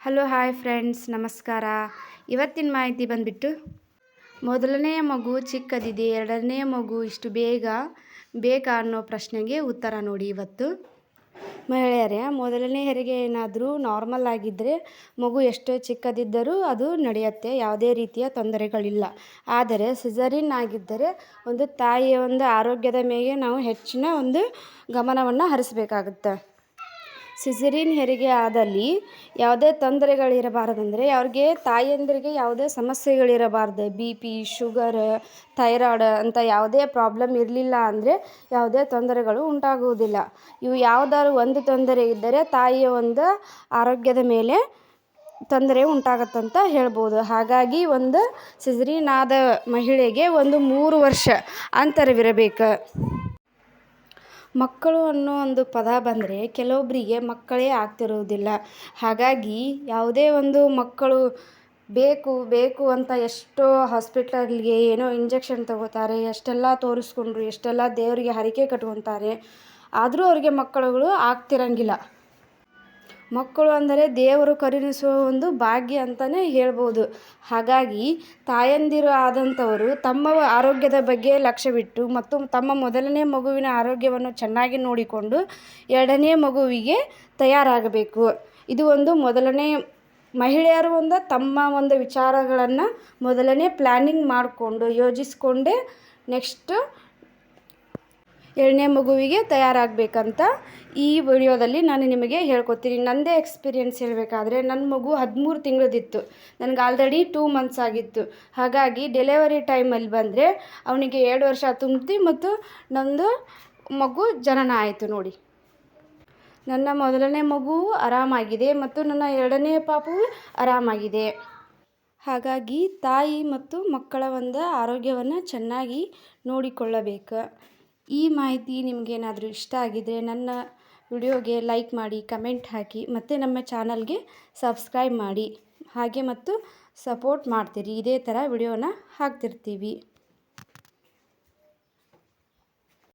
Hello, hi friends, ನಮಸ್ಕಾರ. ಇವತ್ತಿನ ಮಾಹಿತಿ ಬಂದುಬಿಟ್ಟು, ಮೊದಲನೆಯ ಮಗು ಚಿಕ್ಕದಿದೆ, ಎರಡನೇ ಮಗು ಇಷ್ಟು ಬೇಗ ಬೇಕಾ ಅನ್ನೋ ಪ್ರಶ್ನೆಗೆ ಉತ್ತರ ನೋಡಿ ಇವತ್ತು. ಮಹಿಳೆಯರೇ, ಮೊದಲನೇ ಹೆರಿಗೆ ಏನಾದರೂ ನಾರ್ಮಲ್ ಆಗಿದ್ದರೆ ಮಗು ಎಷ್ಟು ಚಿಕ್ಕದಿದ್ದರೂ ಅದು ನಡೆಯುತ್ತೆ, ಯಾವುದೇ ರೀತಿಯ ತೊಂದರೆಗಳಿಲ್ಲ. ಆದರೆ ಸಿಸರಿನ್ ಆಗಿದ್ದರೆ ಒಂದು ತಾಯಿಯ ಒಂದು ಆರೋಗ್ಯದ ಮೇಲೆ ನಾವು ಹೆಚ್ಚಿನ ಒಂದು ಗಮನವನ್ನು ಹರಿಸಬೇಕಾಗುತ್ತೆ. ಸಿಸರಿನ್ ಹೆರಿಗೆ ಆದಲ್ಲಿ ಯಾವುದೇ ತೊಂದರೆಗಳಿರಬಾರದಂದರೆ ಅವ್ರಿಗೆ ತಾಯಂದಿರಿಗೆ ಯಾವುದೇ ಸಮಸ್ಯೆಗಳಿರಬಾರ್ದು. ಬಿ ಪಿ, ಶುಗರ್, ಥೈರಾಯ್ಡ್ ಅಂತ ಯಾವುದೇ ಪ್ರಾಬ್ಲಮ್ ಇರಲಿಲ್ಲ ಅಂದರೆ ಯಾವುದೇ ತೊಂದರೆಗಳು ಉಂಟಾಗುವುದಿಲ್ಲ. ಇವು ಯಾವುದಾದ್ರು ಒಂದು ತೊಂದರೆ ಇದ್ದರೆ ತಾಯಿಯ ಒಂದು ಆರೋಗ್ಯದ ಮೇಲೆ ತೊಂದರೆ ಉಂಟಾಗತ್ತಂತ ಹೇಳ್ಬೋದು. ಹಾಗಾಗಿ ಒಂದು ಸಿಝರಿನ್ ಆದ ಮಹಿಳೆಗೆ ಒಂದು ಮೂರು ವರ್ಷ ಅಂತರವಿರಬೇಕು. ಮಕ್ಕಳು ಅನ್ನೋ ಒಂದು ಪದ ಬಂದರೆ ಕೆಲವೊಬ್ಬರಿಗೆ ಮಕ್ಕಳೇ ಆಗ್ತಿರುವುದಿಲ್ಲ. ಹಾಗಾಗಿ ಯಾವುದೇ ಒಂದು ಮಕ್ಕಳು ಬೇಕು ಬೇಕು ಅಂತ ಎಷ್ಟೋ ಹಾಸ್ಪಿಟ್ಲಲ್ಲಿಗೆ ಏನೋ ಇಂಜೆಕ್ಷನ್ ತಗೋತಾರೆ, ಎಷ್ಟೆಲ್ಲ ತೋರಿಸ್ಕೊಂಡ್ರು, ಎಷ್ಟೆಲ್ಲ ದೇವರಿಗೆ ಹರಕೆ ಕಟ್ಕೊತಾರೆ, ಆದರೂ ಅವ್ರಿಗೆ ಮಕ್ಕಳುಗಳು ಆಗ್ತಿರಂಗಿಲ್ಲ. ಮಕ್ಕಳು ಅಂದರೆ ದೇವರು ಕರುಣಿಸುವ ಒಂದು ಭಾಗ್ಯ ಅಂತಲೇ ಹೇಳ್ಬೋದು. ಹಾಗಾಗಿ ತಾಯಂದಿರು ಆದಂಥವರು ತಮ್ಮ ಆರೋಗ್ಯದ ಬಗ್ಗೆ ಲಕ್ಷ್ಯವಿಟ್ಟು ಮತ್ತು ತಮ್ಮ ಮೊದಲನೇ ಮಗುವಿನ ಆರೋಗ್ಯವನ್ನು ಚೆನ್ನಾಗಿ ನೋಡಿಕೊಂಡು ಎರಡನೇ ಮಗುವಿಗೆ ತಯಾರಾಗಬೇಕು. ಇದು ಒಂದು ಮೊದಲನೇ ಮಹಿಳೆಯರು ಒಂದು ತಮ್ಮ ಒಂದು ವಿಚಾರಗಳನ್ನು ಮೊದಲನೇ ಪ್ಲ್ಯಾನಿಂಗ್ ಮಾಡಿಕೊಂಡು ಯೋಜಿಸ್ಕೊಂಡೇ ನೆಕ್ಸ್ಟ್ ಎರಡನೇ ಮಗುವಿಗೆ ತಯಾರಾಗಬೇಕಂತ ಈ ವಿಡಿಯೋದಲ್ಲಿ ನಾನು ನಿಮಗೆ ಹೇಳ್ಕೊತೀನಿ ನನ್ನದೇ ಎಕ್ಸ್ಪೀರಿಯೆನ್ಸ್ ಹೇಳಬೇಕಾದ್ರೆ ನನ್ನ ಮಗು ಹದಿಮೂರು ತಿಂಗಳದಿತ್ತು. ನನಗೆ ಆಲ್ರೆಡಿ ಟೂ ಮಂತ್ಸ್ ಆಗಿತ್ತು. ಹಾಗಾಗಿ ಡೆಲಿವರಿ ಟೈಮಲ್ಲಿ ಬಂದರೆ ಅವನಿಗೆ ಎರಡು ವರ್ಷ ತುಂಬಿ ಮತ್ತು ನಂದು ಮಗು ಜನನ ಆಯಿತು ನೋಡಿ. ನನ್ನ ಮೊದಲನೇ ಮಗು ಆರಾಮಾಗಿದೆ ಮತ್ತು ನನ್ನ ಎರಡನೇ ಪಾಪವು ಆರಾಮಾಗಿದೆ. ಹಾಗಾಗಿ ತಾಯಿ ಮತ್ತು ಮಕ್ಕಳ ಒಂದು ಆರೋಗ್ಯವನ್ನು ಚೆನ್ನಾಗಿ ನೋಡಿಕೊಳ್ಳಬೇಕು. ಈ ಮಾಹಿತಿ ನಿಮಗೇನಾದರೂ ಇಷ್ಟ ಆಗಿದ್ದರೆ ನನ್ನ ವಿಡಿಯೋಗೆ ಲೈಕ್ ಮಾಡಿ, ಕಮೆಂಟ್ ಹಾಕಿ ಮತ್ತು ನಮ್ಮ ಚಾನಲ್ಗೆ ಸಬ್ಸ್ಕ್ರೈಬ್ ಮಾಡಿ. ಹಾಗೆ ಮತ್ತು ಸಪೋರ್ಟ್ ಮಾಡ್ತೀರಿ. ಇದೇ ಥರ ವಿಡಿಯೋನ ಹಾಕ್ತಿರ್ತೀವಿ.